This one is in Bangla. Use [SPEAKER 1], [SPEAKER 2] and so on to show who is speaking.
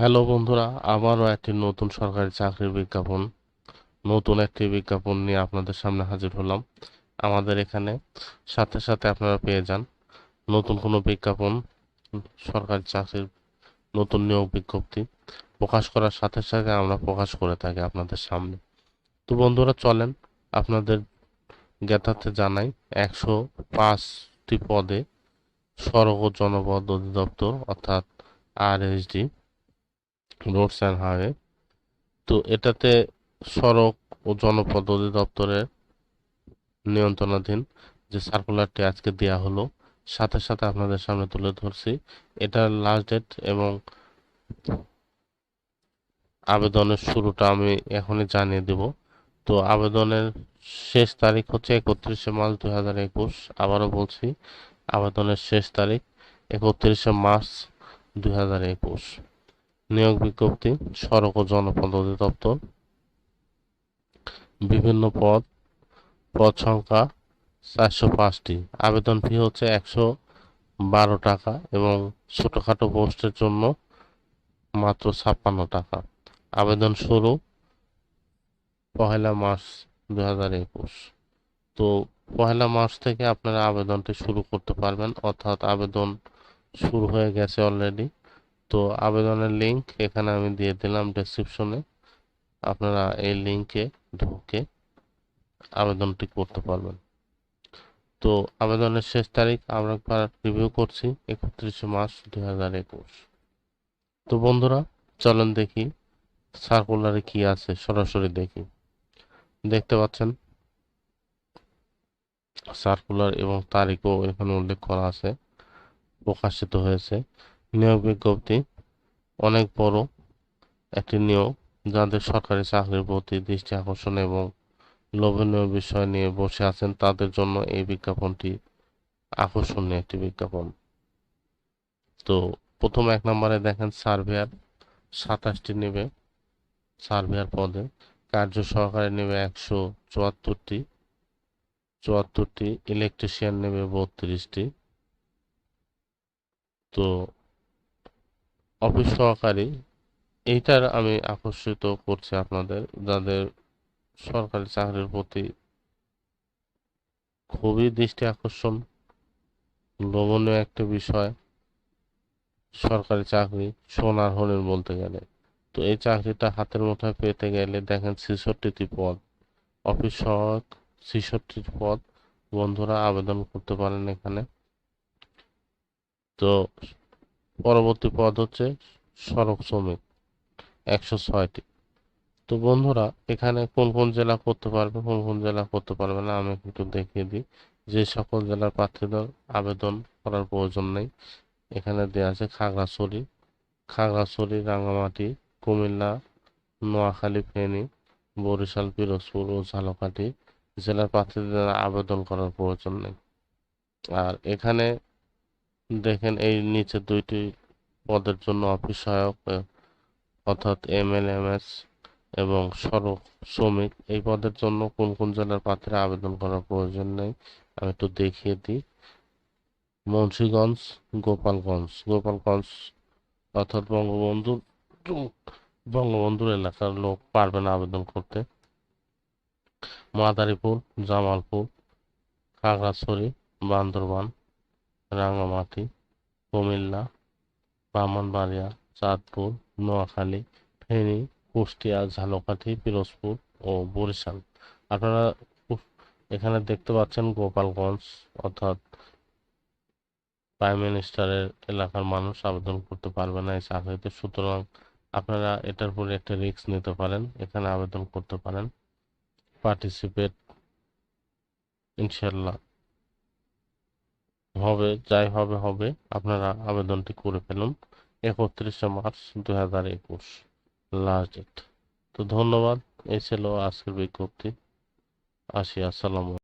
[SPEAKER 1] হ্যালো বন্ধুরা, আবারও একটি নতুন সরকারি চাকরির বিজ্ঞাপন, নতুন একটি বিজ্ঞাপন নিয়ে আপনাদের সামনে হাজির হলাম। আমাদের এখানে সাথে সাথে আপনারা পেয়ে যান নতুন কোনো বিজ্ঞাপন, সরকারি চাকরির নতুন নিয়োগ বিজ্ঞপ্তি। প্রকাশ করার সাথে সাথে আমরা প্রকাশ করে থাকি আপনাদের সামনে। তো বন্ধুরা, চলেন আপনাদের জ্ঞাতার্থে জানাই, একশো পাঁচটি পদে সড়ক ও জনপদ অধিদপ্তর অর্থাৎ আরএসডি রোডস অ্যান্ড হাইওয়ে তো এটাতে সড়ক ও জনপদ অধিদপ্তরের নিয়ন্ত্রণাধীন যে সার্কুলারটি আজকে দেওয়া হলো, সাথে সাথে আপনাদের সামনে তুলে ধরছি। এটার লাস্ট ডেট এবং আবেদনের শুরুটা আমি এখনই জানিয়ে দেব। তো আবেদনের শেষ তারিখ হচ্ছে একত্রিশে মার্চ দুই হাজার একুশ। আবারও বলছি, আবেদনের শেষ তারিখ একত্রিশে মার্চ দুই হাজার একুশ। নিয়োগ বিজ্ঞপ্তি, সড়ক ও জনপদ অধিদপ্তর বিভিন্ন পদ পদ সংখ্যা চারশো পাঁচটি। আবেদন ফি হচ্ছে একশো বারো টাকা এবং ছোটোখাটো পোস্টের জন্য মাত্র ছাপ্পান্ন টাকা। আবেদন শুরু পহেলা মার্চ দু হাজার একুশ। তো পহেলা মার্চ থেকে আপনারা আবেদনটি শুরু করতে পারবেন, অর্থাৎ আবেদন শুরু হয়ে গেছে অলরেডি। তো আবেদনের লিংক এখানে আমি দিয়ে দিলাম ডেসক্রিপশনে আপনারা এই লিংকে ঢুকে আবেদনটি করতে পারবেন। তো আবেদনের শেষ তারিখ আমরা একবার রিভিউ করছি, একত্রিশে মার্চ দুই হাজার একুশ। তো বন্ধুরা, চলেন দেখি সার্কুলারে কি আছে, সরাসরি দেখি। দেখতে পাচ্ছেন সার্কুলার এবং তারিখও এখানে উল্লেখ করা আছে, প্রকাশিত হয়েছে। নিয়োগ বিজ্ঞপ্তি অনেক বড় একটি নিয়োগ, যাদের সরকারি চাকরির প্রতি দৃষ্টি আকর্ষণ এবং লোভনীয় বিষয় নিয়ে বসে আছেন, তাদের জন্য এই বিজ্ঞাপনটি আকর্ষণীয় একটি বিজ্ঞাপন। তো প্রথম এক নম্বরে দেখেন, সার্ভেয়ার সাতাশটি নেবে। সার্ভেয়ার পদে কার্য সহকারে নেবে একশো চুয়াত্তরটি। চুয়াত্তরটি ইলেকট্রিশিয়ান নেবে বত্রিশটি। তো অফিস সহকারী, এইটার আমি আকর্ষিত করছি আপনাদের, যাদের সরকারি চাকরির প্রতি খুবই দৃষ্টি আকর্ষণ, লোভনীয় একটা বিষয়, সরকারি চাকরি সোনার হরিণ বলতে গেলে। তো এই চাকরিটা হাতের মুঠোয় পেতে গেলে দেখেন ছেষট্টিটি পদ, অফিস সহায়ক ছেষট্টি পদ, বন্ধুরা আবেদন করতে পারেন এখানে। তো পরবর্তী পদ হচ্ছে সড়ক শ্রমিক, একশো ছয়টি। তো বন্ধুরা, এখানে কোন কোন জেলা করতে পারবে, কোন কোন জেলা করতে পারবে না, আমি একটু দেখিয়ে দিই। যে সকল জেলার প্রার্থীদের আবেদন করার প্রয়োজন নেই। এখানে দেওয়া আছে খাগড়াছড়ি খাগড়াছড়ি, রাঙ্গামাটি, কুমিল্লা, নোয়াখালী, ফেনী, বরিশাল, পিরোজপুর ও ঝালকাঠি জেলার প্রার্থীদের আবেদন করার প্রয়োজন নেই। আর এখানে দেখেন এই নিচে দুইটি পদের জন্য অফিস সহায়ক অর্থাৎ এম এল, এম এস এবং সড়ক শ্রমিক। এই পদের জন্য কোন কোন জেলার পাত্রে আবেদন করার প্রয়োজন নেই? আমি একটু দেখিয়ে দিই। মুন্সিগঞ্জ, গোপালগঞ্জ। গোপালগঞ্জ, অর্থাৎ বঙ্গবন্ধু বঙ্গবন্ধুর এলাকার লোক পারবেন আবেদন করতে। মাদারীপুর, জামালপুর, খাগড়াছড়ি, বান্দরবান। রাঙামাটি কুমিল্লা ব্রাহ্মণবাড়িয়া চাঁদপুর, নোয়াখালী, ফেনী, কুষ্টিয়া, ঝালকাঠি, পিরোজপুর ও বরিশাল। আপনারা এখানে দেখতে পাচ্ছেন গোপালগঞ্জ, অর্থাৎ প্রাইম মিনিস্টারের এলাকার মানুষ আবেদন করতে পারবে না এই চাকরিতে সুতরাং আপনারা এটার উপরে একটা রিস্ক নিতে পারেন, এখানে আবেদন করতে পারেন। পার্টিসিপেট ইনশাল্লাহ হবে, যাই হবে হবে। আপনারা আবেদনটি করে ফেলুন। একত্রিশে মার্চ দু হাজার একুশ লাস্ট ডেট তো ধন্যবাদ। এই ছিল আজকের বিজ্ঞপ্তি। আসি, আসসালাম